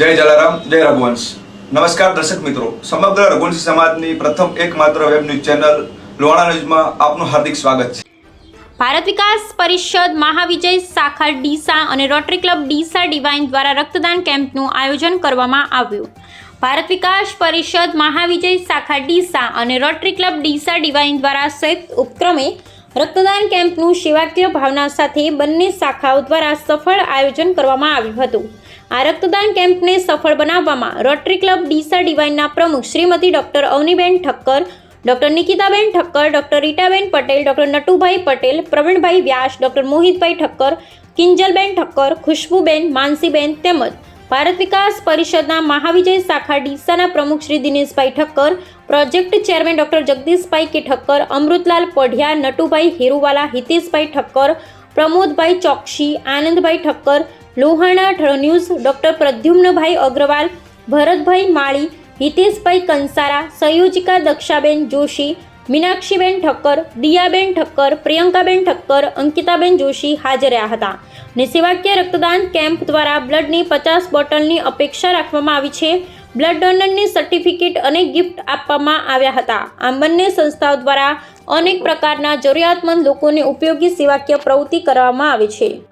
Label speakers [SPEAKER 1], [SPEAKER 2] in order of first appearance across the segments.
[SPEAKER 1] જય જલારામ, જય રઘુવંશ. નમસ્કાર દર્શક મિત્રો. સમગ્ર રઘુવંશી સમાજની પ્રથમ એકમાત્ર વેબ ન્યૂઝ ચેનલ લોણા ન્યૂઝમાં આપનું હાર્દિક સ્વાગત છે.
[SPEAKER 2] ભારત વિકાસ પરિષદ મહાવિજય શાખા ડીસા અને રોટરી ક્લબ ડીસા ડિવાઇન દ્વારા રક્તદાન કેમ્પનું આયોજન કરવામાં આવ્યું. ભારત વિકાસ પરિષદ મહાવિજય શાખા ડીસા અને રોટરી ક્લબ ડીસા ડિવાઇન દ્વારા સંયુક્ત ઉપક્રમે રક્તદાન કેમ્પનું સેવાકીય ભાવના સાથે બંને શાખાઓ દ્વારા સફળ આયોજન કરવામાં આવ્યું હતું. આ રક્તદાન કેમ્પને સફળ બનાવવામાં રોટરી ક્લબ ડીસા ડિવાઇનના પ્રમુખ Shrimati doctor Avniben Thakkar, doctor Nikitaben Thakkar, doctor Ritaben Patel, doctor Natubhai Patel, Pravinbhai Vyas, doctor Mohitbhai Thakkar, Kinjalben Thakkar, Khushbuben, Manasiben તેમજ ભારત વિકાસ પરિષદના મહાવિજય શાખા ડીસાના પ્રમુખ Shri Dineshbhai Thakkar, project chairman doctor Jagdishbhai K Thakkar, Amrutlal Padhiya, Natubhai Hiruwala, Hiteshbhai Thakkar, Pramodbhai Choksi, Anandbhai Thakkar Lohana news, doctor Pradyumnabhai Agrawal, Bharatbhai Mali, Hiteshbhai Kansara, સંયોજિકા Dakshaben Joshi, Minakshiben Thakkar, Diyaben Thakkar, પ્રિયંકાબેન ઠક્કર, અંકિતાબેન જોશી હાજર રહ્યા હતા. ને સેવાકીય રક્તદાન કેમ્પ દ્વારા બ્લડની પચાસ બોટલની અપેક્ષા રાખવામાં આવી છે. બ્લડ ડોનરની સર્ટિફિકેટ અને ગિફ્ટ આપવામાં આવ્યા હતા. આમ બંને સંસ્થાઓ દ્વારા અનેક પ્રકારના જરૂરિયાતમંદ લોકોને ઉપયોગી સેવાકીય પ્રવૃત્તિ કરવામાં આવે છે.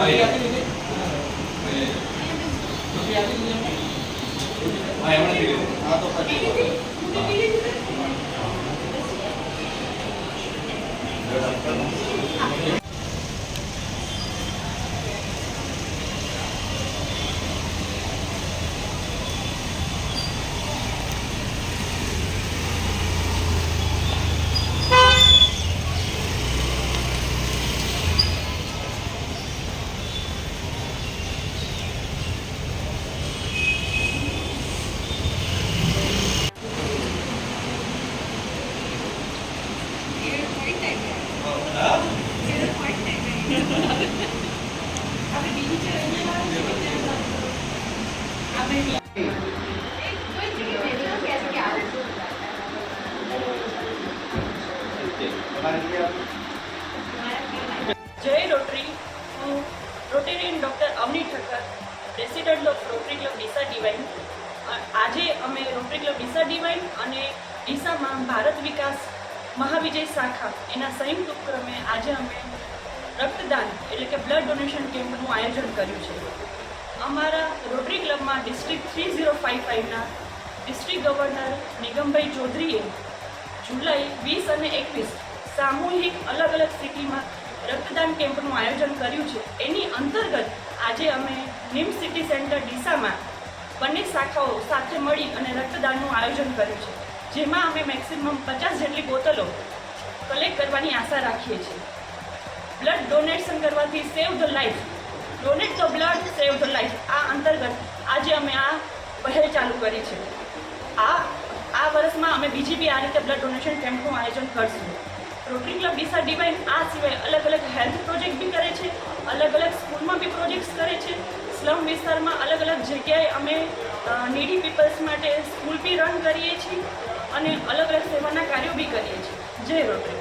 [SPEAKER 3] ఆయన
[SPEAKER 4] જય રોટરી હું Rotarian doctor Avni Thakkar president of Rotary club Deesa Divine. આજે અમે રોટરી ક્લબ ડીસા ડિવાઇન અને ડીસામાં ભારત વિકાસ મહાવિજય શાખા એના સંયુક્ત ઉપક્રમે આજે અમે રક્તદાન એટલે કે બ્લડ ડોનેશન કેમ્પનું આયોજન કર્યું છે. અમારા રોટરી ક્લબમાં ડિસ્ટ્રિક્ટ થ્રી ઝીરો ફાઇવ ફાઇવના ડિસ્ટ્રિક્ટ ગવર્નર નિગમભાઈ ચૌધરીએ જુલાઈ વીસ અને એકવીસ સામૂહિક અલગ અલગ સિટીમાં રક્તદાન કેમ્પનું આયોજન કર્યું છે. એની અંતર્ગત આજે અમે નિમ સિટી સેન્ટર ડીસામાં બંને શાખાઓ સાથે મળી અને રક્તદાનનું આયોજન કર્યું છે. જેમાં અમે મેક્સિમમ પચાસ જેટલી બોટલો કલેક્ટ કરવાની આશા રાખીએ છીએ. બ્લડ ડોનેશન કરવાથી save the life. Donate the blood, save the life આ અંતર્ગત આજે અમે આ પહેલ ચાલુ કરી છે. આ આ વર્ષમાં અમે બીજી બી આ રીતે બ્લડ ડોનેશન કેમ્પનું આયોજન કરશું. રોટરી ક્લબ ડીસા ડિવાઇન આ સિવાય અલગ અલગ હેલ્થ પ્રોજેક્ટ બી કરે છે, અલગ અલગ સ્કૂલમાં બી પ્રોજેક્ટ્સ કરે છે. સ્લમ વિસ્તારમાં અલગ અલગ જગ્યાએ અમે નીડી પીપલ્સ માટે સ્કૂલ બી રન કરીએ છીએ અને અલગ અલગ સેવાના કાર્યો બી કરીએ છીએ. જય રોટરી